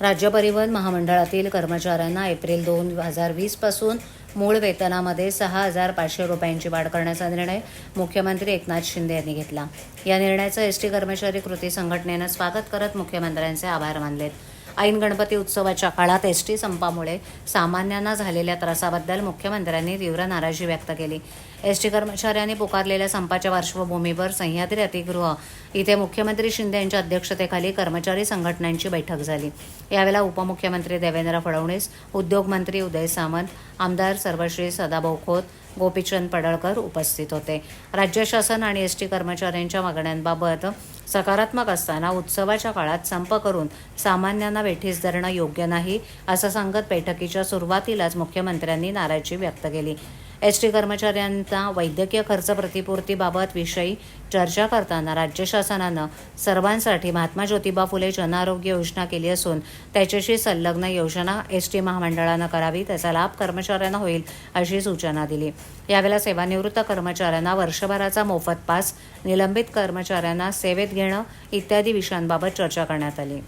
राज्य परिवहन महामंडळातील कर्मचाऱ्यांना एप्रिल दोन हजार वीसपासून मूळ वेतनामध्ये सहा हजार पाचशे रुपयांची वाढ करण्याचा निर्णय मुख्यमंत्री एकनाथ शिंदे यांनी घेतला. या निर्णयाचं एस टी कर्मचारी कृती संघटनेनं स्वागत करत मुख्यमंत्र्यांचे आभार मानलेत. ऐन गणपती उत्सवाच्या काळात एस टी संपामुळे सामान्यांना झालेल्या त्रासाबद्दल मुख्यमंत्र्यांनी तीव्र नाराजी व्यक्त केली. एस टी कर्मचाऱ्यांनी पुकारलेल्या संपाच्या पार्श्वभूमीवर सह्याद्री अतिगृह इथे मुख्यमंत्री शिंदे यांच्या अध्यक्षतेखाली कर्मचारी संघटनांची बैठक झाली. यावेळेला उपमुख्यमंत्री देवेंद्र फडणवीस उद्योगमंत्री उदय सामंत आमदार सर्वश्री सदाभाऊ खोत गोपीचंद पडळकर उपस्थित होते. राज्य शासन आणि एस टी कर्मचाऱ्यांच्या मागण्यांबाबत सकारात्मक असताना उत्सवाच्या काळात संप करून सामान्यांना वेठीस धरणं योग्य नाही असं सांगत बैठकीच्या सुरुवातीलाच मुख्यमंत्र्यांनी नाराजी व्यक्त केली. एस टी कर्मचाऱ्यांचा वैद्यकीय खर्च प्रतिपूर्तीबाबत विषयी चर्चा करताना राज्य शासनानं सर्वांसाठी महात्मा ज्योतिबा फुले जनआरोग्य योजना केली असून त्याच्याशी संलग्न योजना एस टी महामंडळानं करावी त्याचा लाभ कर्मचाऱ्यांना होईल अशी सूचना दिली. यावेळेला सेवानिवृत्त कर्मचाऱ्यांना वर्षभराचा मोफत पास निलंबित कर्मचाऱ्यांना सेवेत घेणं इत्यादी विषयांबाबत चर्चा करण्यात आली.